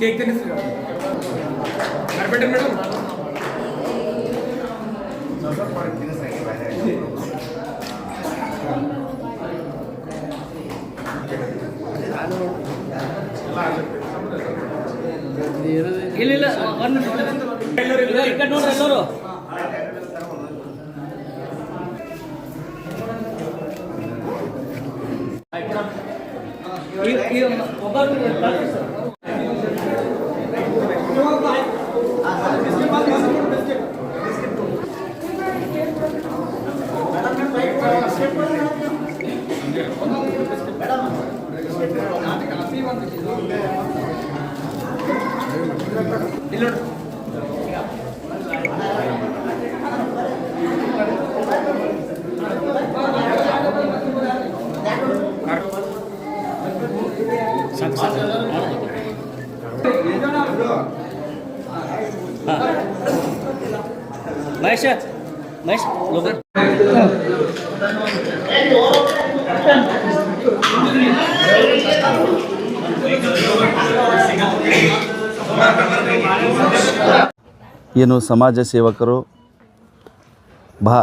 Cake ತಿನ್ನಿಸ್ರಿ ಇಲ್ಲ ಇಲ್ಲ ಎಲ್ಲರೂ ಈ- ಈ ಒಬ್ಬರು ಕಳ್ಸಿ ಸರ್. ಇಲ್ಲಿ ಏನು ಸಮಾಜ ಸೇವಕರು, ಭಾ,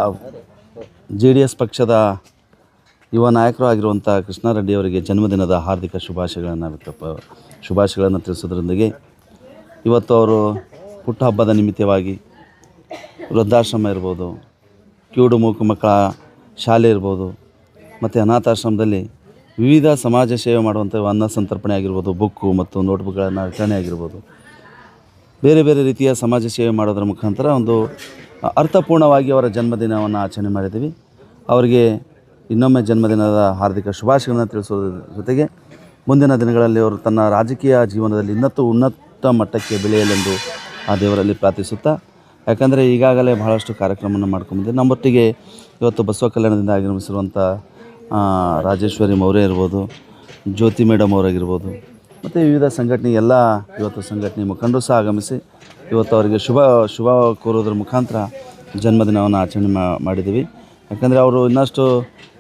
ಜೆ ಡಿ ಎಸ್ ಪಕ್ಷದ ಯುವ ನಾಯಕರು ಆಗಿರುವಂಥ ಕೃಷ್ಣಾರೆಡ್ಡಿಯವರಿಗೆ ಜನ್ಮದಿನದ ಹಾರ್ದಿಕ ಶುಭಾಶಯಗಳನ್ನು ವ್ಯಕ್ತಪ, ಶುಭಾಶಯಗಳನ್ನು ತಿಳಿಸೋದ್ರೊಂದಿಗೆ ಇವತ್ತು ಅವರು ಹುಟ್ಟುಹಬ್ಬದ ನಿಮಿತ್ತವಾಗಿ ವೃದ್ಧಾಶ್ರಮ ಇರ್ಬೋದು ಕಿವುಡು ಮೂಕು ಮಕ್ಕಳ ಶಾಲೆ ಇರ್ಬೋದು, ಮತ್ತು ಅನಾಥಾಶ್ರಮದಲ್ಲಿ ವಿವಿಧ ಸಮಾಜ ಸೇವೆ ಮಾಡುವಂಥ ಅನ್ನ ಸಂತರ್ಪಣೆ ಆಗಿರ್ಬೋದು, ಬುಕ್ಕು ಮತ್ತು ನೋಟ್ಬುಕ್ಗಳನ್ನು ವಿತರಣೆ ಆಗಿರ್ಬೋದು. ಬೇರೆ ಬೇರೆ ರೀತಿಯ ಸಮಾಜ ಸೇವೆ ಮಾಡೋದ್ರ ಮುಖಾಂತರ ಒಂದು ಅರ್ಥಪೂರ್ಣವಾಗಿ ಅವರ ಜನ್ಮದಿನವನ್ನು ಆಚರಣೆ ಮಾಡಿದ್ದೀವಿ. ಅವರಿಗೆ ಇನ್ನೊಮ್ಮೆ ಜನ್ಮದಿನದ ಹಾರ್ದಿಕ ಶುಭಾಶಯಗಳನ್ನು ತಿಳಿಸೋದ್ರ ಜೊತೆಗೆ ಮುಂದಿನ ದಿನಗಳಲ್ಲಿ ಅವರು ತನ್ನ ರಾಜಕೀಯ ಜೀವನದಲ್ಲಿ ಇನ್ನತ್ತು ಉನ್ನತ ಮಟ್ಟಕ್ಕೆ ಬೆಳೆಯಲೆಂದು ಆ ದೇವರಲ್ಲಿ ಪ್ರಾರ್ಥಿಸುತ್ತಾ ಯಾಕಂದರೆ ಈಗಾಗಲೇ ಬಹಳಷ್ಟು ಕಾರ್ಯಕ್ರಮವನ್ನು ಮಾಡ್ಕೊಂಬಂದಿದೆ. ನಮ್ಮೊಟ್ಟಿಗೆ ಇವತ್ತು ಬಸವ ಕಲ್ಯಾಣದಿಂದ ಆಗಮಿಸಿರುವಂಥ ರಾಜೇಶ್ವರಿ ಮೌರ್ಯ ಇರ್ಬೋದು, ಜ್ಯೋತಿ ಮೇಡಮ್ ಅವರಾಗಿರ್ಬೋದು, ಮತ್ತು ವಿವಿಧ ಸಂಘಟನೆ, ಎಲ್ಲ ಇವತ್ತು ಸಂಘಟನೆ ಮುಖಂಡರು ಸಹ ಆಗಮಿಸಿ ಇವತ್ತು ಅವರಿಗೆ ಶುಭ ಶುಭ ಕೋರೋದ್ರ ಮುಖಾಂತರ ಜನ್ಮದಿನವನ್ನು ಆಚರಣೆ ಮಾಡಿದ್ದೀವಿ. ಯಾಕಂದರೆ ಅವರು ಇನ್ನಷ್ಟು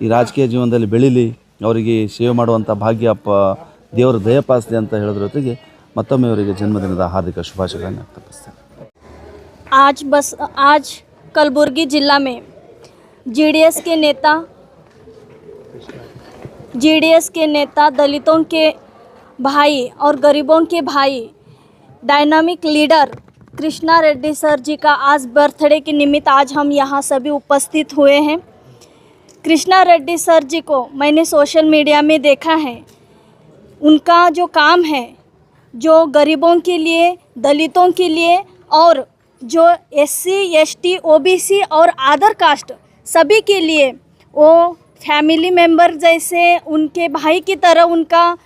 ಈ ರಾಜಕೀಯ ಜೀವನದಲ್ಲಿ ಬೆಳೀಲಿ, ಅವರಿಗೆ ಸೇವೆ ಮಾಡುವಂಥ ಭಾಗ್ಯ ಪ ದೇವರ ದಯಪಾಸ್ತಿ ಅಂತ ಹೇಳೋದ್ರ ಜೊತೆಗೆ ಮತ್ತೊಮ್ಮೆ ಅವರಿಗೆ ಜನ್ಮದಿನದ ಹಾರ್ದಿಕ ಶುಭಾಶಯಗಳನ್ನು ವ್ಯಕ್ತಪಡಿಸ್ತೇನೆ. आज बस, आज कलबुर्गी जिला में जीडीएस के नेता जीडीएस के नेता, दलितों के भाई और गरीबों के भाई dynamic leader Krishna Reddy sir ji का आज बर्थडे के निमित्त आज हम यहाँ सभी उपस्थित हुए हैं। कृष्णा रेड्डी सर जी को मैंने सोशल मीडिया में देखा है। उनका जो काम है, जो गरीबों के लिए, दलितों के लिए और जो S C S T O B C और अदर कास्ट सभी के लिए, वो फैमिली मेंबर जैसे, उनके भाई की तरह उनका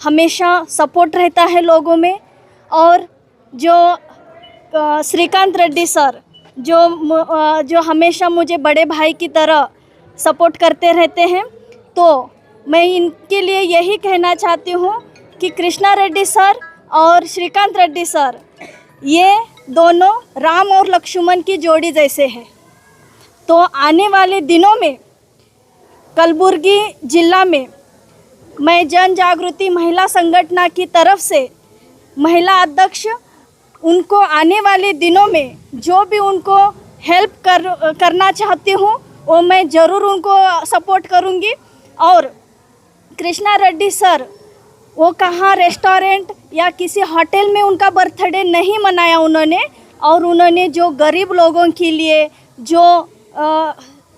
हमेशा सपोर्ट रहता है लोगों में। और जो श्रीकांत रेड्डी सर जो जो हमेशा मुझे बड़े भाई की तरह सपोर्ट करते रहते हैं तो मैं इनके लिए यही कहना चाहती हूँ कि कृष्णा रेड्डी सर और श्रीकांत रेड्डी सर ये दोनों राम और लक्ष्मण की जोड़ी जैसे हैं। तो आने वाले दिनों में कलबुर्गी जिला में मैं जन जागृति महिला संगठन की तरफ़ से महिला अध्यक्ष उनको आने वाले दिनों में जो भी उनको हेल्प कर, करना चाहती हूँ, वो मैं ज़रूर उनको सपोर्ट करूँगी। और कृष्णा रेड्डी सर वो कहाँ रेस्टोरेंट या किसी होटल में उनका बर्थडे नहीं मनाया उन्होंने और उन्होंने जो गरीब लोगों के लिए जो अ,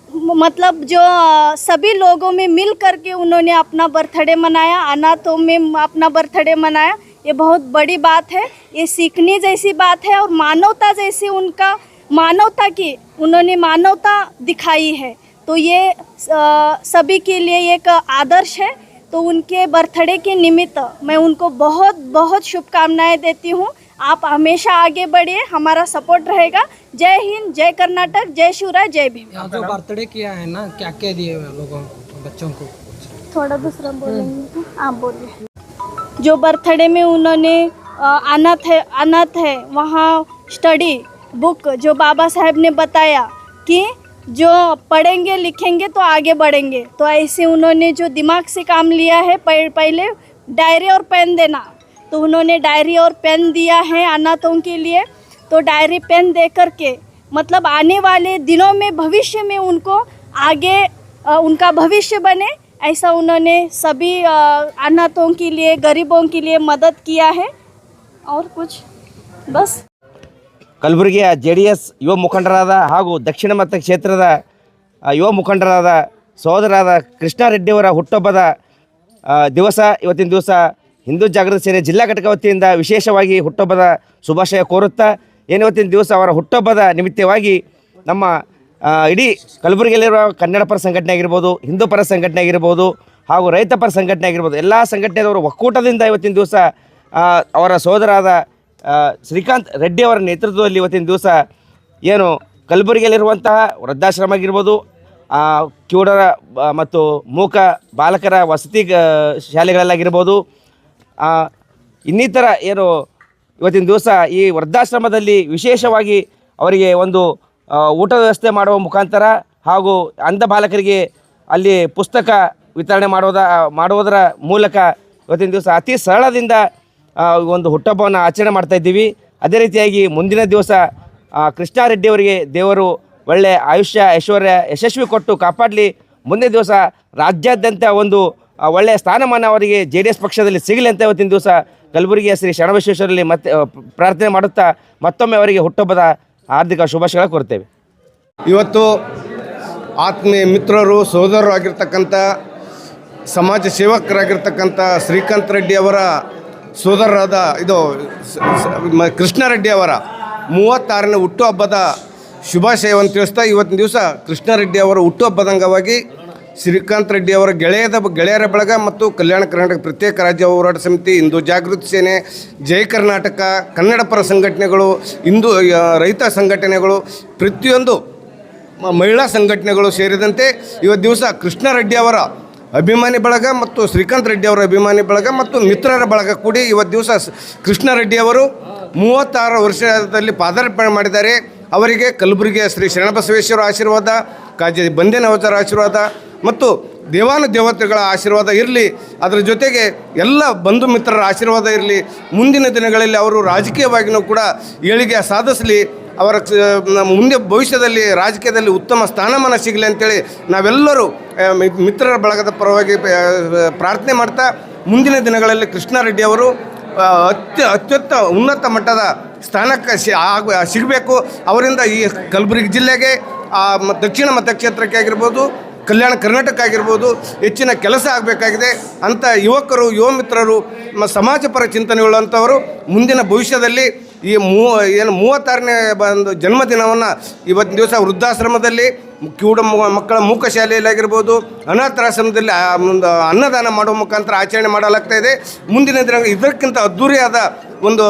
मतलब जो अ, सभी लोगों में मिल करके उन्होंने अपना बर्थडे मनाया अनाथों में अपना बर्थडे मनाया ये बहुत बड़ी बात है। ये सीखने जैसी बात है और मानवता जैसी उनका मानवता की उन्होंने मानवता दिखाई है। तो ये अ, सभी के लिए एक आदर्श है। तो उनके बर्थडे के निमित्त मैं उनको बहुत बहुत शुभकामनाएँ देती हूँ। आप हमेशा आगे बढ़िए हमारा सपोर्ट रहेगा। जय हिंद जय कर्नाटक जय शिवराय जय भीम। यहाँ जो बर्थडे किया है ना क्या क्या दिए लोगों को बच्चों को? थोड़ा दूसरा बोलेंगे आप बोलिए। जो बर्थडे में उन्होंने अनाथ है अनाथ है वहाँ स्टडी बुक जो बाबा साहब ने बताया कि जो पढ़ेंगे, लिखेंगे तो आगे बढ़ेंगे। तो ऐसे उन्होंने जो दिमाग से काम लिया है, पह- पहले डायरी और पेन देना। तो उन्होंने डायरी और पेन दिया है अनाथों के लिए। तो डायरी, पेन दे करके मतलब आने वाले दिनों में, भविष्य में उनको आगे उनका भविष्य बने, ऐसा उन्होंने सभी अनाथों के लिए, गरीबों के लिए मदद किया है। और कुछ, बस। ಕಲಬುರಗಿಯ ಜೆ ಡಿ ಎಸ್ ಯುವ ಮುಖಂಡರಾದ ಹಾಗೂ ದಕ್ಷಿಣ ಮತ ಕ್ಷೇತ್ರದ ಯುವ ಮುಖಂಡರಾದ ಸಹೋದರಾದ ಕೃಷ್ಣಾರೆಡ್ಡಿಯವರ ಹುಟ್ಟುಹಬ್ಬದ ದಿವಸ, ಇವತ್ತಿನ ದಿವಸ ಹಿಂದೂ ಜಾಗೃತಿ ಸೇನೆ ಜಿಲ್ಲಾ ಘಟಕ ವತಿಯಿಂದ ವಿಶೇಷವಾಗಿ ಹುಟ್ಟುಹಬ್ಬದ ಶುಭಾಶಯ ಕೋರುತ್ತಾ, ಏನು ಇವತ್ತಿನ ದಿವಸ ಅವರ ಹುಟ್ಟುಹಬ್ಬದ ನಿಮಿತ್ತವಾಗಿ ನಮ್ಮ ಇಡೀ ಕಲಬುರಗಿಯಲ್ಲಿರುವ ಕನ್ನಡ ಪರ ಸಂಘಟನೆ ಆಗಿರ್ಬೋದು, ಹಿಂದೂ ಪರ ಸಂಘಟನೆ ಆಗಿರ್ಬೋದು ಹಾಗೂ ರೈತ ಪರ ಸಂಘಟನೆ ಆಗಿರ್ಬೋದು, ಎಲ್ಲ ಸಂಘಟನೆದವರು ಒಕ್ಕೂಟದಿಂದ ಇವತ್ತಿನ ದಿವಸ ಅವರ ಸೋದರಾದ ಶ್ರೀಕಾಂತ್ ರೆಡ್ಡಿ ಅವರ ನೇತೃತ್ವದಲ್ಲಿ ಇವತ್ತಿನ ದಿವಸ ಏನು ಕಲಬುರಗಿಯಲ್ಲಿರುವಂತಹ ವೃದ್ಧಾಶ್ರಮ ಆಗಿರ್ಬೋದು ಕಿವುಡರ ಮತ್ತು ಮೂಕ ಬಾಲಕರ ವಸತಿ ಶಾಲೆಗಳಲ್ಲಾಗಿರ್ಬೋದು ಇನ್ನಿತರ ಏನು ಇವತ್ತಿನ ದಿವಸ ಈ ವೃದ್ಧಾಶ್ರಮದಲ್ಲಿ ವಿಶೇಷವಾಗಿ ಅವರಿಗೆ ಒಂದು ಊಟ ವ್ಯವಸ್ಥೆ ಮಾಡುವ ಮುಖಾಂತರ ಹಾಗೂ ಅಂಧ ಬಾಲಕರಿಗೆ ಅಲ್ಲಿ ಪುಸ್ತಕ ವಿತರಣೆ ಮಾಡೋದ ಮಾಡುವುದರ ಮೂಲಕ ಇವತ್ತಿನ ದಿವಸ ಅತಿ ಸರಳದಿಂದ ಒಂದು ಹುಟ್ಟಹಬ್ಬವನ್ನು ಆಚರಣೆ ಮಾಡ್ತಾ ಇದ್ದೀವಿ. ಅದೇ ರೀತಿಯಾಗಿ ಮುಂದಿನ ದಿವಸ ಆ, ಕೃಷ್ಣಾರೆಡ್ಡಿ ಅವರಿಗೆ ದೇವರು ಒಳ್ಳೆಯ ಆಯುಷ್ಯ ಐಶ್ವರ್ಯ ಯಶಸ್ವಿ ಕೊಟ್ಟು ಕಾಪಾಡಲಿ. ಮುಂದಿನ ದಿವಸ ರಾಜ್ಯಾದ್ಯಂತ ಒಂದು ಒಳ್ಳೆಯ ಸ್ಥಾನಮಾನ ಅವರಿಗೆ ಜೆ ಡಿ ಎಸ್ ಪಕ್ಷದಲ್ಲಿ ಸಿಗಲಿ ಅಂತ ಇವತ್ತಿನ ದಿವಸ ಕಲಬುರಗಿಯ ಶ್ರೀ ಶರಣಬಸವೇಶ್ವರಲ್ಲಿ ಮತ್ತೆ ಪ್ರಾರ್ಥನೆ ಮಾಡುತ್ತಾ ಮತ್ತೊಮ್ಮೆ ಅವರಿಗೆ ಹುಟ್ಟುಹಬ್ಬದ ಹಾರ್ದಿಕ ಶುಭಾಶಯಗಳ ಕೊಡ್ತೇವೆ ಇವತ್ತು ಆತ್ಮೀಯ ಮಿತ್ರರು ಸೋದರರು ಆಗಿರ್ತಕ್ಕಂಥ ಸಮಾಜ ಸೇವಕರಾಗಿರ್ತಕ್ಕಂಥ ಶ್ರೀಕಾಂತ್ ರೆಡ್ಡಿ ಅವರ ಸೋದರರಾದ ಇದು ಕೃಷ್ಣಾರೆಡ್ಡಿ ಅವರ ಮೂವತ್ತಾರನೇ ಹುಟ್ಟುಹಬ್ಬದ ಶುಭಾಶಯವನ್ನು ತಿಳಿಸ್ತಾ ಇವತ್ತಿನ ದಿವಸ ಕೃಷ್ಣಾರೆಡ್ಡಿ ಅವರ ಹುಟ್ಟುಹಬ್ಬದ ಅಂಗವಾಗಿ ಶ್ರೀಕಾಂತ್ ರೆಡ್ಡಿ ಅವರ ಗೆಳೆಯದ ಗೆಳೆಯರ ಬಳಗ ಮತ್ತು ಕಲ್ಯಾಣ ಕರ್ನಾಟಕ ಪ್ರತ್ಯೇಕ ರಾಜ್ಯ ಹೋರಾಟ ಸಮಿತಿ, ಹಿಂದೂ ಜಾಗೃತಿ ಸೇನೆ, ಜೈ ಕರ್ನಾಟಕ, ಕನ್ನಡ ಪರ ಸಂಘಟನೆಗಳು, ಹಿಂದೂ ರೈತ ಸಂಘಟನೆಗಳು, ಪ್ರತಿಯೊಂದು ಮಹಿಳಾ ಸಂಘಟನೆಗಳು ಸೇರಿದಂತೆ ಇವತ್ತು ದಿವಸ ಕೃಷ್ಣಾರೆಡ್ಡಿ ಅವರ ಅಭಿಮಾನಿ ಬಳಗ ಮತ್ತು ಶ್ರೀಕಾಂತ್ ರೆಡ್ಡಿ ಅವರ ಅಭಿಮಾನಿ ಬಳಗ ಮತ್ತು ಮಿತ್ರರ ಬಳಗ ಕೂಡಿ ಇವತ್ತು ದಿವಸ ಕೃಷ್ಣ ಕೃಷ್ಣಾರೆಡ್ಡಿ ಅವರು ಮೂವತ್ತಾರು ವರ್ಷದಲ್ಲಿ ಪಾದಾರ್ಪಣೆ ಮಾಡಿದ್ದಾರೆ. ಅವರಿಗೆ ಕಲಬುರಗಿಯ ಶ್ರೀ ಶರಣಬಸವೇಶ್ವರ ಆಶೀರ್ವಾದ, ಕಾಜಿ ಬಂದೇನವಚರ ಆಶೀರ್ವಾದ ಮತ್ತು ದೇವಾನು ದೇವತೆಗಳ ಆಶೀರ್ವಾದ ಇರಲಿ. ಅದರ ಜೊತೆಗೆ ಎಲ್ಲ ಬಂಧು ಮಿತ್ರರ ಆಶೀರ್ವಾದ ಇರಲಿ. ಮುಂದಿನ ದಿನಗಳಲ್ಲಿ ಅವರು ರಾಜಕೀಯವಾಗಿಯೂ ಕೂಡ ಏಳಿಗೆ ಸಾಧಿಸಲಿ. ಅವರ ಮುಂದೆ ಭವಿಷ್ಯದಲ್ಲಿ ರಾಜಕೀಯದಲ್ಲಿ ಉತ್ತಮ ಸ್ಥಾನಮಾನ ಸಿಗಲಿ ಅಂತೇಳಿ ನಾವೆಲ್ಲರೂ ಮಿತ್ರರ ಬಳಗದ ಪರವಾಗಿ ಪ್ರಾರ್ಥನೆ ಮಾಡ್ತಾ ಮುಂದಿನ ದಿನಗಳಲ್ಲಿ ಕೃಷ್ಣಾರೆಡ್ಡಿ ಅವರು ಆ, ಅತ್ಯ ಅತ್ಯುತ್ತ ಉನ್ನತ ಮಟ್ಟದ ಸ್ಥಾನಕ್ಕೆ ಸಿಗಬೇಕು. ಅವರಿಂದ ಈ ಕಲಬುರಗಿ ಜಿಲ್ಲೆಗೆ ದಕ್ಷಿಣ ಮತಕ್ಷೇತ್ರಕ್ಕೆ ಆಗಿರ್ಬೋದು ಕಲ್ಯಾಣ ಕರ್ನಾಟಕ ಆಗಿರ್ಬೋದು ಹೆಚ್ಚಿನ ಕೆಲಸ ಆಗಬೇಕಾಗಿದೆ ಅಂಥ ಯುವಕರು ಯುವ ಮಿತ್ರರು ಸಮಾಜಪರ ಸಮಾಜ ಪರ ಚಿಂತನೆಯುಳ್ಳಂಥವರು ಮುಂದಿನ ಭವಿಷ್ಯದಲ್ಲಿ ಈ ಮೂ ಏನು ಮೂವತ್ತಾರನೇ ಒಂದು ಜನ್ಮದಿನವನ್ನು ಇವತ್ತಿನ ದಿವಸ ವೃದ್ಧಾಶ್ರಮದಲ್ಲಿ ಕಿವುಡ ಮಕ್ಕಳ ಮೂಕ ಶಾಲೆಯಲ್ಲಿ ಆಗಿರ್ಬೋದು ಅನಾಥಾಶ್ರಮದಲ್ಲಿ ಒಂದು ಅನ್ನದಾನ ಮಾಡುವ ಮುಖಾಂತರ ಆಚರಣೆ ಮಾಡಲಾಗ್ತಾ ಇದೆ. ಮುಂದಿನ ದಿನ ಇದಕ್ಕಿಂತ ಅದ್ದೂರಿಯಾದ ಒಂದು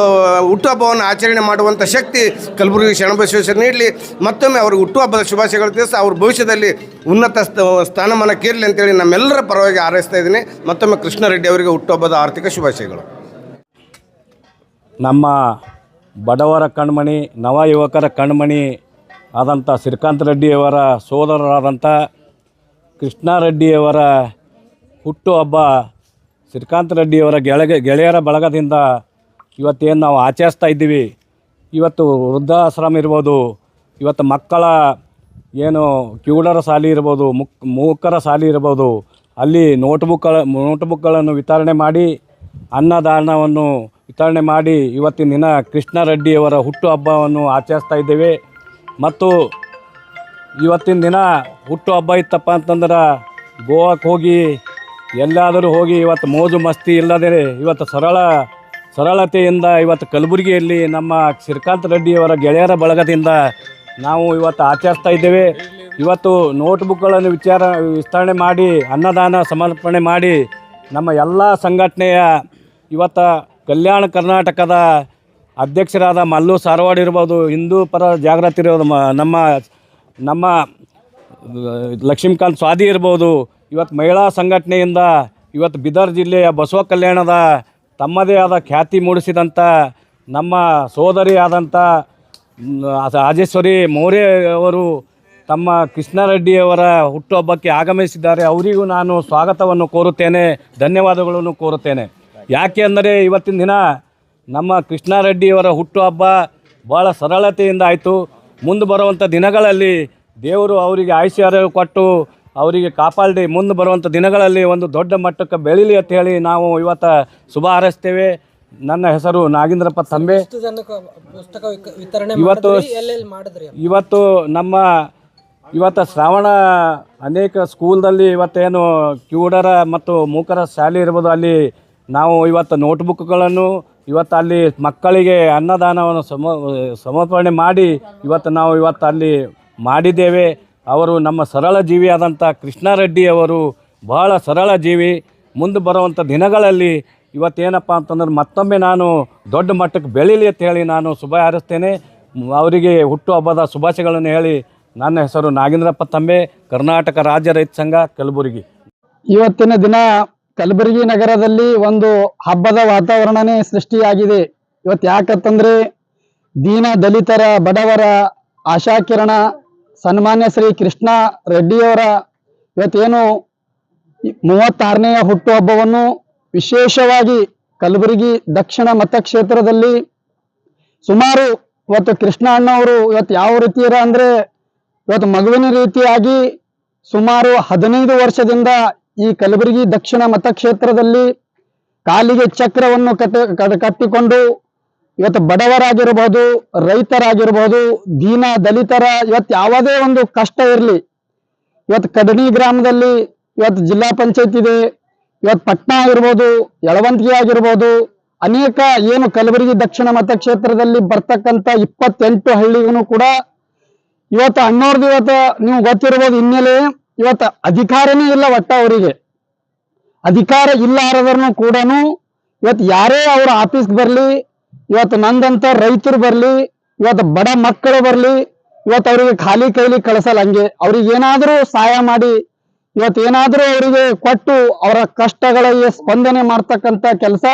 ಹುಟ್ಟುಹಬ್ಬವನ್ನು ಆಚರಣೆ ಮಾಡುವಂಥ ಶಕ್ತಿ ಕಲಬುರಗಿ ಶರಣಬಸವೇಶ್ವರ ನೀಡಲಿ. ಮತ್ತೊಮ್ಮೆ ಅವ್ರಿಗೆ ಹುಟ್ಟುಹಬ್ಬದ ಶುಭಾಶಯಗಳು ತಿಳಿಸಿ ಅವ್ರ ಭವಿಷ್ಯದಲ್ಲಿ ಉನ್ನತ ಸ್ಥ ಸ್ಥಾನಮಾನಕ್ಕೇರಲಿ ಅಂತೇಳಿ ನಮ್ಮೆಲ್ಲರ ಪರವಾಗಿ ಹಾರೈಸ್ತಾ ಇದ್ದೀನಿ. ಮತ್ತೊಮ್ಮೆ ಕೃಷ್ಣಾರೆಡ್ಡಿ ಅವರಿಗೆ ಹುಟ್ಟುಹಬ್ಬದ ಆರ್ಥಿಕ ಶುಭಾಶಯಗಳು. ನಮ್ಮ ಬಡವರ ಕಣ್ಮಣಿ ನವ ಯುವಕರ ಕಣ್ಮಣಿ ಆದಂಥ ಶ್ರೀಕಾಂತ್ ರೆಡ್ಡಿಯವರ ಸೋದರರಾದಂಥ ಕೃಷ್ಣಾರೆಡ್ಡಿಯವರ ಹುಟ್ಟುಹಬ್ಬ ಶ್ರೀಕಾಂತ್ ರೆಡ್ಡಿಯವರ ಗೆಳಗೆ, ಗೆಳೆಯರ ಬಳಗದಿಂದ ಇವತ್ತೇನು ನಾವು ಆಚರಿಸ್ತಾ ಇದ್ದೀವಿ. ಇವತ್ತು ವೃದ್ಧಾಶ್ರಮ ಇರ್ಬೋದು, ಇವತ್ತು ಮಕ್ಕಳ ಏನು ಕಿವುಡರ ಶಾಲೆ ಇರ್ಬೋದು, ಮುಕ್, ಮೂಕರ ಸಾಲಿ ಇರ್ಬೋದು, ಅಲ್ಲಿ ನೋಟ್ಬುಕ್ಗಳ, ನೋಟ್ಬುಕ್ಗಳನ್ನು ವಿತರಣೆ ಮಾಡಿ ಅನ್ನದಾನವನ್ನು ವಿತರಣೆ ಮಾಡಿ ಇವತ್ತಿನ ದಿನ ಕೃಷ್ಣಾರೆಡ್ಡಿಯವರ ಹುಟ್ಟುಹಬ್ಬವನ್ನು ಆಚರಿಸ್ತಾ ಇದ್ದೇವೆ. ಮತ್ತು ಇವತ್ತಿನ ದಿನ ಹುಟ್ಟು ಹಬ್ಬ ಇತ್ತಪ್ಪ ಅಂತಂದ್ರೆ ಗೋವಾಕ್ಕೆ ಹೋಗಿ ಎಲ್ಲಾದರೂ ಹೋಗಿ ಇವತ್ತು ಮೋಜು ಮಸ್ತಿ ಇಲ್ಲದೇ ಇವತ್ತು ಸರಳ, ಸರಳತೆಯಿಂದ ಇವತ್ತು ಕಲಬುರಗಿಯಲ್ಲಿ ನಮ್ಮ ಶ್ರೀಕಾಂತ್ ರೆಡ್ಡಿಯವರ ಗೆಳೆಯರ ಬಳಗದಿಂದ ನಾವು ಇವತ್ತು ಆಚರಿಸ್ತಾ ಇದ್ದೇವೆ. ಇವತ್ತು ನೋಟ್ಬುಕ್ಗಳನ್ನು ವಿಚಾರ, ವಿಸ್ತರಣೆ ಮಾಡಿ, ಅನ್ನದಾನ ಸಮರ್ಪಣೆ ಮಾಡಿ ನಮ್ಮ ಎಲ್ಲ ಸಂಘಟನೆಯ ಇವತ್ತು ಕಲ್ಯಾಣ ಕರ್ನಾಟಕದ ಅಧ್ಯಕ್ಷರಾದ ಮಲ್ಲು ಸಾರವಾಡ್ ಇರ್ಬೋದು, ಹಿಂದೂ ಪರ ಜಾಗೃತಿ ಇರೋದು ಮ- ನಮ್ಮ ನಮ್ಮ ಲಕ್ಷ್ಮೀಕಾಂತ್ ಸ್ವಾದಿ ಇರ್ಬೋದು ಇವತ್ತು ಮಹಿಳಾ ಸಂಘಟನೆಯಿಂದ ಇವತ್ತು ಬಿದರ್ ಜಿಲ್ಲೆಯ ಬಸವ ಕಲ್ಯಾಣದ ತಮ್ಮದೇ ಆದ ಖ್ಯಾತಿ ಮೂಡಿಸಿದಂಥ ನಮ್ಮ ಸೋದರಿ ಆದಂಥ ರಾಜೇಶ್ವರಿ ಮೌರ್ಯ ಅವರು ತಮ್ಮ ಕೃಷ್ಣಾರೆಡ್ಡಿಯವರ ಹುಟ್ಟುಹಬ್ಬಕ್ಕೆ ಆಗಮಿಸಿದ್ದಾರೆ. ಅವರಿಗೂ ನಾನು ಸ್ವಾಗತವನ್ನು ಕೋರುತ್ತೇನೆ, ಧನ್ಯವಾದಗಳನ್ನು ಕೋರುತ್ತೇನೆ. ಯಾಕೆ ಅಂದರೆ ಇವತ್ತಿನ ದಿನ ನಮ್ಮ ಕೃಷ್ಣಾರೆಡ್ಡಿಯವರ ಹುಟ್ಟುಹಬ್ಬ ಭಾಳ ಸರಳತೆಯಿಂದ ಆಯಿತು. ಮುಂದೆ ಬರುವಂಥ ದಿನಗಳಲ್ಲಿ ದೇವರು ಅವರಿಗೆ ಆಯುಷ್ಯ ಕೊಟ್ಟು ಅವರಿಗೆ ಕಾಪಾಡಿ ಮುಂದೆ ಬರುವಂಥ ದಿನಗಳಲ್ಲಿ ಒಂದು ದೊಡ್ಡ ಮಟ್ಟಕ್ಕೆ ಬೆಳೀಲಿ ಅಂತ ಹೇಳಿ ನಾವು ಇವತ್ತು ಶುಭ ಹಾರೈಸ್ತೇವೆ. ನನ್ನ ಹೆಸರು ನಾಗೇಂದ್ರಪ್ಪ ತಂಬೆ. ಇವತ್ತು ಇವತ್ತು ನಮ್ಮ ಇವತ್ತು ಶ್ರಾವಣ ಅನೇಕ ಸ್ಕೂಲ್ದಲ್ಲಿ ಇವತ್ತೇನು ಕಿವುಡರ ಮತ್ತು ಮೂಕರ ಶಾಲೆ ಇರ್ಬೋದು ಅಲ್ಲಿ ನಾವು ಇವತ್ತು ನೋಟ್ಬುಕ್ಗಳನ್ನು ಇವತ್ತು ಅಲ್ಲಿ ಮಕ್ಕಳಿಗೆ ಅನ್ನದಾನವನ್ನು ಸಮ, ಸಮರ್ಪಣೆ ಮಾಡಿ ಇವತ್ತು ನಾವು ಇವತ್ತು ಅಲ್ಲಿ ಮಾಡಿದ್ದೇವೆ. ಅವರು ನಮ್ಮ ಸರಳ ಜೀವಿಯಾದಂಥ ಕೃಷ್ಣಾರೆಡ್ಡಿಯವರು ಬಹಳ ಸರಳ ಜೀವಿ. ಮುಂದೆ ಬರುವಂಥ ದಿನಗಳಲ್ಲಿ ಇವತ್ತೇನಪ್ಪ ಅಂತಂದ್ರೆ ಮತ್ತೊಮ್ಮೆ ನಾನು ದೊಡ್ಡ ಮಟ್ಟಕ್ಕೆ ಬೆಳೀಲಿ ಅಂತ ಹೇಳಿ ನಾನು ಶುಭ ಹಾರಿಸ್ತೇನೆ. ಅವರಿಗೆ ಹುಟ್ಟುಹಬ್ಬದ ಶುಭಾಶಯಗಳನ್ನು ಹೇಳಿ ನನ್ನ ಹೆಸರು ನಾಗೇಂದ್ರಪ್ಪ ತಂಬೆ, ಕರ್ನಾಟಕ ರಾಜ್ಯ ರೈತ ಸಂಘ, ಕಲಬುರಗಿ. ಇವತ್ತಿನ ದಿನ ಕಲಬುರಗಿ ನಗರದಲ್ಲಿ ಒಂದು ಹಬ್ಬದ ವಾತಾವರಣನೇ ಸೃಷ್ಟಿಯಾಗಿದೆ. ಇವತ್ತು ಯಾಕಂತಂದ್ರೆ ದೀನ ದಲಿತರ ಬಡವರ ಆಶಾಕಿರಣ, ಸನ್ಮಾನ್ಯ ಶ್ರೀ ಕೃಷ್ಣ ರೆಡ್ಡಿಯವರ ಇವತ್ತೇನು ಮೂವತ್ತಾರನೆಯ ಹುಟ್ಟುಹಬ್ಬವನ್ನು ವಿಶೇಷವಾಗಿ ಕಲಬುರಗಿ ದಕ್ಷಿಣ ಮತಕ್ಷೇತ್ರದಲ್ಲಿ ಸುಮಾರು ಇವತ್ತು ಕೃಷ್ಣ ಅಣ್ಣವರು ಇವತ್ತು ಯಾವ ರೀತಿ ಇರ ಅಂದ್ರೆ ಇವತ್ತು ಮಗುವಿನ ರೀತಿಯಾಗಿ ಸುಮಾರು ಹದಿನೈದು ವರ್ಷದಿಂದ ಈ ಕಲಬುರಗಿ ದಕ್ಷಿಣ ಮತಕ್ಷೇತ್ರದಲ್ಲಿ ಕಾಲಿಗೆ ಚಕ್ರವನ್ನು ಕಟ್ಟ, ಕಟ್- ಕಟ್ಟಿಕೊಂಡು ಇವತ್ತು ಬಡವರಾಗಿರ್ಬೋದು, ರೈತರಾಗಿರ್ಬೋದು, ದೀನ ದಲಿತರ, ಇವತ್ತು ಯಾವುದೇ ಒಂದು ಕಷ್ಟ ಇರಲಿ, ಇವತ್ತು ಕಡಣಿ ಗ್ರಾಮದಲ್ಲಿ ಇವತ್ತು ಜಿಲ್ಲಾ ಪಂಚಾಯತ್ ಇದೆ, ಇವತ್ತು ಪಟ್ನಾ ಆಗಿರ್ಬೋದು, ಯಳವಂತಿಗೆ ಆಗಿರ್ಬೋದು, ಅನೇಕ ಏನು ಕಲಬುರಗಿ ದಕ್ಷಿಣ ಮತಕ್ಷೇತ್ರದಲ್ಲಿ ಬರ್ತಕ್ಕಂಥ ಇಪ್ಪತ್ತೆಂಟು ಹಳ್ಳಿಗೂ ಕೂಡ ಇವತ್ತು ಅಣ್ಣವ್ರದ್ದು ಇವತ್ತು ನೀವು ಗೊತ್ತಿರ್ಬೋದು ಹಿನ್ನೆಲೆ ಇವತ್ತು ಅಧಿಕಾರನೇ ಇಲ್ಲ ಒಟ್ಟ ಅವರಿಗೆ. ಅಧಿಕಾರ ಇಲ್ಲಾರದ್ರೂ ಕೂಡ ಇವತ್ತು ಯಾರೇ ಅವ್ರ ಆಫೀಸ್ಗೆ ಬರಲಿ ಇವತ್ತು ನಂದಂತ ರೈತರು ಬರಲಿ ಇವತ್ತು ಬಡ ಮಕ್ಕಳು ಬರಲಿ ಇವತ್ತು ಅವರಿಗೆ ಖಾಲಿ ಕೈಲಿ ಕಳಿಸಲ್ಲ ಹಂಗೆ. ಅವ್ರಿಗೆ ಏನಾದರೂ ಸಹಾಯ ಮಾಡಿ ಇವತ್ತು ಏನಾದರೂ ಅವರಿಗೆ ಕೊಟ್ಟು ಅವರ ಕಷ್ಟಗಳಿಗೆ ಸ್ಪಂದನೆ ಮಾಡ್ತಕ್ಕಂಥ ಕೆಲಸ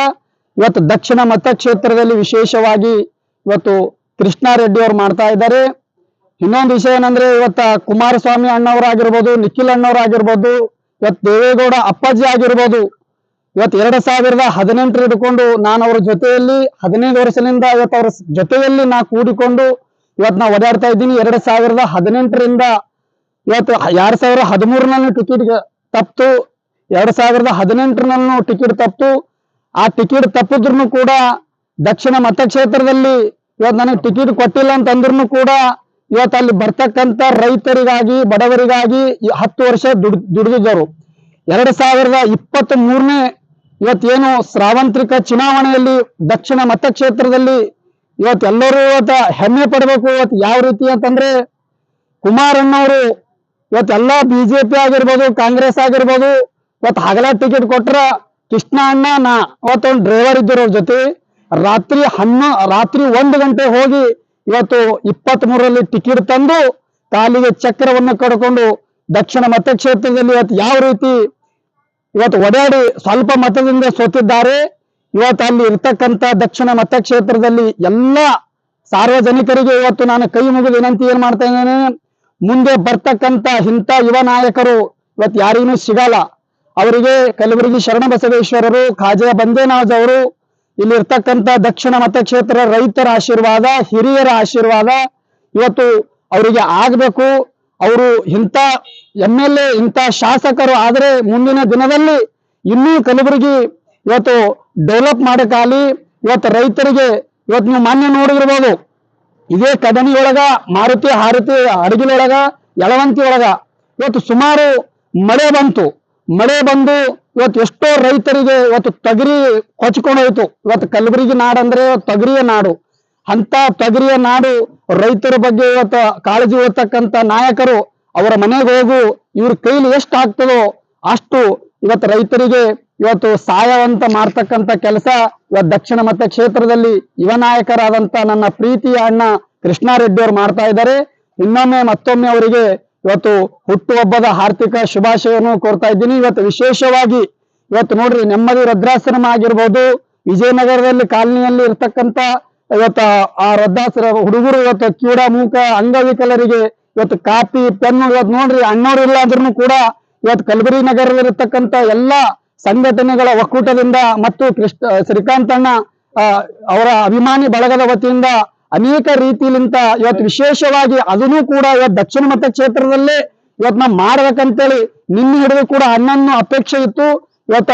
ಇವತ್ತು ದಕ್ಷಿಣ ಮತಕ್ಷೇತ್ರದಲ್ಲಿ ವಿಶೇಷವಾಗಿ ಇವತ್ತು ಕೃಷ್ಣಾರೆಡ್ಡಿ ಅವರು ಮಾಡ್ತಾ ಇದ್ದಾರೆ. ಇನ್ನೊಂದು ವಿಷಯ ಏನಂದ್ರೆ ಇವತ್ತ ಕುಮಾರಸ್ವಾಮಿ ಅಣ್ಣವರಾಗಿರ್ಬೋದು, ನಿಖಿಲ್ ಅಣ್ಣವರಾಗಿರ್ಬೋದು ಇವತ್ತು ದೇವೇಗೌಡ ಅಪ್ಪಾಜಿ ಆಗಿರ್ಬೋದು ಇವತ್ತು ಎರಡ್ ಸಾವಿರದ ಹದಿನೆಂಟರ ಹಿಡ್ಕೊಂಡು ನಾನು ಅವ್ರ ಜೊತೆಯಲ್ಲಿ ಹದಿನೈದು ವರ್ಷದಿಂದ ಇವತ್ತು ಅವ್ರ ಜೊತೆಯಲ್ಲಿ ನಾ ಕೂಡಿಕೊಂಡು ಇವತ್ತು ನಾ ಓಡಾಡ್ತಾ ಇದ್ದೀನಿ. ಎರಡ್ ಸಾವಿರದ ಹದಿನೆಂಟರಿಂದ ಇವತ್ತು ಎರಡ್ ಸಾವಿರದ ಹದಿಮೂರನಲ್ಲಿ ಟಿಕೆಟ್ ತಪ್ಪು ಎರಡ್ ಸಾವಿರದ ಹದಿನೆಂಟರಲ್ಲೂ ಟಿಕೆಟ್ ತಪ್ಪು ಆ ಟಿಕೆಟ್ ತಪ್ಪಿದ್ರು ಕೂಡ ದಕ್ಷಿಣ ಮತಕ್ಷೇತ್ರದಲ್ಲಿ ಇವತ್ತು ನನಗೆ ಟಿಕೆಟ್ ಕೊಟ್ಟಿಲ್ಲ ಅಂತಂದ್ರೂ ಕೂಡ ಇವತ್ತು ಅಲ್ಲಿ ಬರ್ತಕ್ಕಂಥ ರೈತರಿಗಾಗಿ, ಬಡವರಿಗಾಗಿ ಹತ್ತು ವರ್ಷ ದುಡ್ ದುಡಿದಿದ್ದರು ಎರಡು ಸಾವಿರದ ಇಪ್ಪತ್ತ್ ಮೂರನೇ ಇವತ್ತೇನು ಸ್ರಾವಂತ್ರಿಕ ಚುನಾವಣೆಯಲ್ಲಿ ದಕ್ಷಿಣ ಮತಕ್ಷೇತ್ರದಲ್ಲಿ ಇವತ್ತೆಲ್ಲರೂ ಇವತ್ತು ಹೆಮ್ಮೆ ಪಡಬೇಕು ಇವತ್ತು ಯಾವ ರೀತಿ ಅಂತಂದ್ರೆ ಕುಮಾರಣ್ಣವರು ಇವತ್ತೆಲ್ಲ ಬಿಜೆಪಿ ಆಗಿರ್ಬೋದು, ಕಾಂಗ್ರೆಸ್ ಆಗಿರ್ಬೋದು, ಇವತ್ತು ಹಗಲ ಟಿಕೆಟ್ ಕೊಟ್ರ ಕೃಷ್ಣ ಅಣ್ಣ, ನಾ ಇವತ್ತೊಂದು ಡ್ರೈವರ್ ಇದ್ದರು ಅವ್ರ ಜೊತೆ. ರಾತ್ರಿ ಹನ್ನ, ರಾತ್ರಿ ಒಂದು ಗಂಟೆ ಹೋಗಿ ಇವತ್ತು ಇಪ್ಪತ್ತ್ ಮೂರರಲ್ಲಿ ಟಿಕೆಟ್ ತಂದು ಕಾಲಿಗೆ ಚಕ್ರವನ್ನು ಕಡ್ಕೊಂಡು ದಕ್ಷಿಣ ಮತಕ್ಷೇತ್ರದಲ್ಲಿ ಇವತ್ತು ಯಾವ ರೀತಿ ಇವತ್ತು ಓಡಾಡಿ ಸ್ವಲ್ಪ ಮತದಿಂದ ಸೋತಿದ್ದಾರೆ. ಇವತ್ತು ಅಲ್ಲಿ ಇರ್ತಕ್ಕಂಥ ದಕ್ಷಿಣ ಮತಕ್ಷೇತ್ರದಲ್ಲಿ ಎಲ್ಲ ಸಾರ್ವಜನಿಕರಿಗೆ ಇವತ್ತು ನಾನು ಕೈ ಮುಗಿದು ವಿನಂತಿ ಏನ್ ಮಾಡ್ತಾ ಇದ್ದೇನೆ, ಮುಂದೆ ಬರ್ತಕ್ಕಂತ ಇಂಥ ಯುವ ನಾಯಕರು ಇವತ್ತು ಯಾರಿಗೂ ಸಿಗಲ್ಲ. ಅವರಿಗೆ ಕಲಬುರಗಿ ಶರಣ ಬಸವೇಶ್ವರರು, ಖಾಜಾ ಬಂದೇನಾಜ್ ಅವರು ಇಲ್ಲಿ ಇರ್ತಕ್ಕಂಥ ದಕ್ಷಿಣ ಮತಕ್ಷೇತ್ರ ರೈತರ ಆಶೀರ್ವಾದ, ಹಿರಿಯರ ಆಶೀರ್ವಾದ ಇವತ್ತು ಅವರಿಗೆ ಆಗ್ಬೇಕು. ಅವರು ಇಂಥ ಎಂ ಎಲ್ ಎ, ಇಂಥ ಶಾಸಕರು ಆದರೆ ಮುಂದಿನ ದಿನದಲ್ಲಿ ಇನ್ನೂ ಕಲಬುರಗಿ ಇವತ್ತು ಡೆವಲಪ್ ಮಾಡೋಕ್ಕಾಗಲಿ ಇವತ್ತು ರೈತರಿಗೆ ಇವತ್ತು ನೀವು ಮಾನ್ಯ ನೋಡಿರ್ಬೋದು. ಇದೇ ಕದನಿ ಒಳಗ ಮಾರುತಿ, ಹಾರುತಿ ಅಡಗಿಲೊಳಗ ಯಳವಂತಿ ಒಳಗ ಇವತ್ತು ಸುಮಾರು ಮಳೆ ಬಂತು. ಮಳೆ ಬಂದು ಇವತ್ತು ಎಷ್ಟೋ ರೈತರಿಗೆ ಇವತ್ತು ತೊಗರಿ ಕೊಚ್ಕೊಂಡು ಹೋಯ್ತು. ಇವತ್ತು ಕಲಬುರಗಿ ನಾಡಂದ್ರೆ ತೊಗರಿಯ ನಾಡು. ಅಂತ ತೊಗರಿಯ ನಾಡು ರೈತರ ಬಗ್ಗೆ ಇವತ್ತು ಕಾಳಜಿ ವಹಿಸ್ತಕ್ಕಂಥ ನಾಯಕರು ಅವರ ಮನೆಗೆ ಹೋಗು, ಇವ್ರ ಕೈಲಿ ಎಷ್ಟು ಆಗ್ತದೋ ಅಷ್ಟು ಇವತ್ತು ರೈತರಿಗೆ ಇವತ್ತು ಸಹಾಯವಂತ ಮಾಡ್ತಕ್ಕಂಥ ಕೆಲಸ ಇವತ್ತು ದಕ್ಷಿಣ ಮತ ಕ್ಷೇತ್ರದಲ್ಲಿ ಯುವ ನಾಯಕರಾದಂತ ನನ್ನ ಪ್ರೀತಿಯ ಅಣ್ಣ ಕೃಷ್ಣಾರೆಡ್ಡಿ ಅವರು ಮಾಡ್ತಾ ಇದ್ದಾರೆ. ಇನ್ನೊಮ್ಮೆ ಮತ್ತೊಮ್ಮೆ ಅವರಿಗೆ ಇವತ್ತು ಹುಟ್ಟುಹಬ್ಬದ ಆರ್ಥಿಕ ಶುಭಾಶಯವನ್ನು ಕೋರ್ತಾ ಇದ್ದೀನಿ. ಇವತ್ತು ವಿಶೇಷವಾಗಿ ಇವತ್ತು ನೋಡ್ರಿ, ನೆಮ್ಮದಿ ವೃದ್ಧಾಶ್ರಮ ಆಗಿರ್ಬೋದು, ವಿಜಯನಗರದಲ್ಲಿ ಕಾಲನಿಯಲ್ಲಿ ಇರ್ತಕ್ಕಂಥ ಇವತ್ತು ಆ ವೃದ್ಧಾಶ್ರ, ಹುಡುಗರು ಇವತ್ತು ಕೀಡ ಮೂಕ, ಅಂಗವಿಕಲರಿಗೆ ಇವತ್ತು ಕಾಪಿ ಪೆನ್ನು ಇವತ್ತು ನೋಡ್ರಿ, ಅಣ್ಣವ್ರು ಇಲ್ಲ ಅಂದ್ರೂ ಕೂಡ ಇವತ್ತು ಕಲಬುರಗಿ ನಗರದಲ್ಲಿರ್ತಕ್ಕಂಥ ಎಲ್ಲಾ ಸಂಘಟನೆಗಳ ಒಕ್ಕೂಟದಿಂದ ಮತ್ತು ಕೃಷ್ಣ ಶ್ರೀಕಾಂತಣ್ಣ ಅವರ ಅಭಿಮಾನಿ ಬಳಗದ ವತಿಯಿಂದ ಅನೇಕ ರೀತಿಲಿಂತ ಇವತ್ತು ವಿಶೇಷವಾಗಿ ಅದನ್ನು ಕೂಡ ಇವತ್ತು ದಕ್ಷಿಣ ಮತ ಕ್ಷೇತ್ರದಲ್ಲೇ ಇವತ್ತು ನಾವು ಮಾಡ್ಬೇಕಂತೇಳಿ ನಿನ್ನ ಹಿಡಿದು ಕೂಡ ಅಣ್ಣನ್ನು ಅಪೇಕ್ಷೆ ಇತ್ತು. ಇವತ್ತ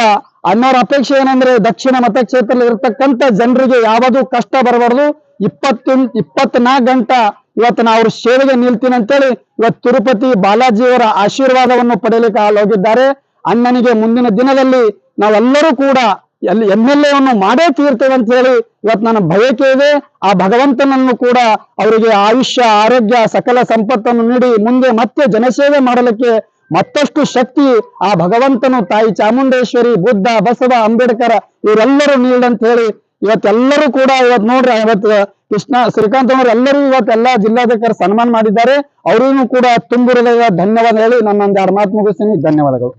ಅಣ್ಣವ್ರ ಅಪೇಕ್ಷೆ ಏನಂದ್ರೆ ದಕ್ಷಿಣ ಮತಕ್ಷೇತ್ರದಲ್ಲಿ ಇರ್ತಕ್ಕಂಥ ಜನರಿಗೆ ಯಾವುದು ಕಷ್ಟ ಬರಬಾರ್ದು. ಇಪ್ಪತ್ತು, ಇಪ್ಪತ್ನಾಲ್ಕು ಗಂಟ ಇವತ್ತು ನಾವು ಅವ್ರ ಸೇವೆಗೆ ನಿಲ್ತೀನಿ ಅಂತೇಳಿ ಇವತ್ತು ತಿರುಪತಿ ಬಾಲಾಜಿಯವರ ಆಶೀರ್ವಾದವನ್ನು ಪಡೆಯಲಿಕ್ಕೆ ಹೋಗಿದ್ದಾರೆ. ಅಣ್ಣನಿಗೆ ಮುಂದಿನ ದಿನದಲ್ಲಿ ನಾವೆಲ್ಲರೂ ಕೂಡ ಎಲ್ಲಿ ಎಂ ಎಲ್ ಎವನ್ನು ಮಾಡೇ ತೀರ್ತೇವೆ ಅಂತ ಹೇಳಿ ಇವತ್ತು ನನ್ನ ಬಯಕೆ ಇದೆ. ಆ ಭಗವಂತನನ್ನು ಕೂಡ ಅವರಿಗೆ ಆಯುಷ್ಯ, ಆರೋಗ್ಯ, ಸಕಲ ಸಂಪತ್ತನ್ನು ನೀಡಿ ಮುಂದೆ ಮತ್ತೆ ಜನಸೇವೆ ಮಾಡಲಿಕ್ಕೆ ಮತ್ತಷ್ಟು ಶಕ್ತಿ ಆ ಭಗವಂತನು ತಾಯಿ ಚಾಮುಂಡೇಶ್ವರಿ, ಬುದ್ಧ, ಬಸವ, ಅಂಬೇಡ್ಕರ್ ಇವರೆಲ್ಲರೂ ನೀಡಂತ ಹೇಳಿ ಇವತ್ತೆಲ್ಲರೂ ಕೂಡ ಇವತ್ತು ನೋಡ್ರಿ ಇವತ್ತು ಕೃಷ್ಣ ಶ್ರೀಕಾಂತ್ ಅವರು ಎಲ್ಲರೂ ಇವತ್ತೆಲ್ಲ ಜಿಲ್ಲಾಧಿಕಾರಿ ಸನ್ಮಾನ ಮಾಡಿದ್ದಾರೆ. ಅವರಿಗೂ ಕೂಡ ತುಂಬು ಹೃದಯ ಧನ್ಯವಾದ ಹೇಳಿ ನನ್ನೊಂದು ಎರಡು ಧನ್ಯವಾದಗಳು.